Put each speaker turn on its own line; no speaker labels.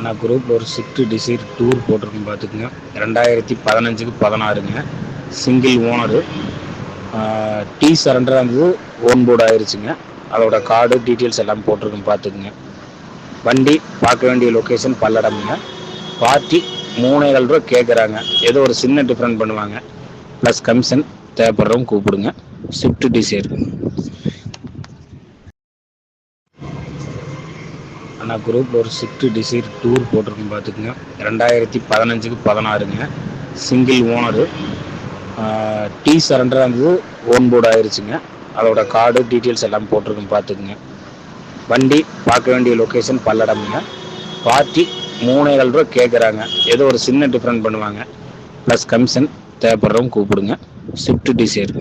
ஆனால் குரூப் ஒரு Swift desire tour போட்டிருக்கோம் பார்த்துக்குங்க. ரெண்டாயிரத்தி பதினஞ்சுக்கு பதினாறுங்க. சிங்கிள் ஓனரு டீ சரண்டர் இருந்தது ஓன் போர்டு ஆயிடுச்சுங்க அதோட கார்டு டீட்டெயில்ஸ் எல்லாம் போட்டிருக்கோம் பார்த்துக்குங்க. வண்டி பார்க்க வேண்டிய லொக்கேஷன் பல்லடம்ங்க. பார்ட்டி மூணேகால் ரூபா கேட்குறாங்க ஏதோ ஒரு சின்ன டிஃப்ரெண்ட் பண்ணுவாங்க. ப்ளஸ் கமிஷன் தேவைப்படுறவங்க கூப்பிடுங்க. ஸ்விஃப்ட் டிசைர் ஆனால் குரூப்பில் ஒரு ஸ்விஃப்ட் டிசைர் டூர் போட்டிருக்கோம் பார்த்துக்குங்க. ரெண்டாயிரத்தி பதினஞ்சுக்கு பதினாறுங்க. சிங்கிள் ஓனரு டீ சரண்டராக இருந்தது ஓன் போர்டு ஆயிடுச்சுங்க அதோட கார்டு டீட்டெயில்ஸ் எல்லாம் போட்டிருக்கோம் பார்த்துக்குங்க. வண்டி பார்க்க வேண்டிய லொக்கேஷன் பல்லடம்ங்க. பார்ட்டி மூணேகால் ரூபா கேட்குறாங்க ஏதோ ஒரு சின்ன டிஃப்ரெண்ட் பண்ணுவாங்க. ப்ளஸ் கமிஷன் தேவைப்படுறவங்க கூப்பிடுங்க. Swift desire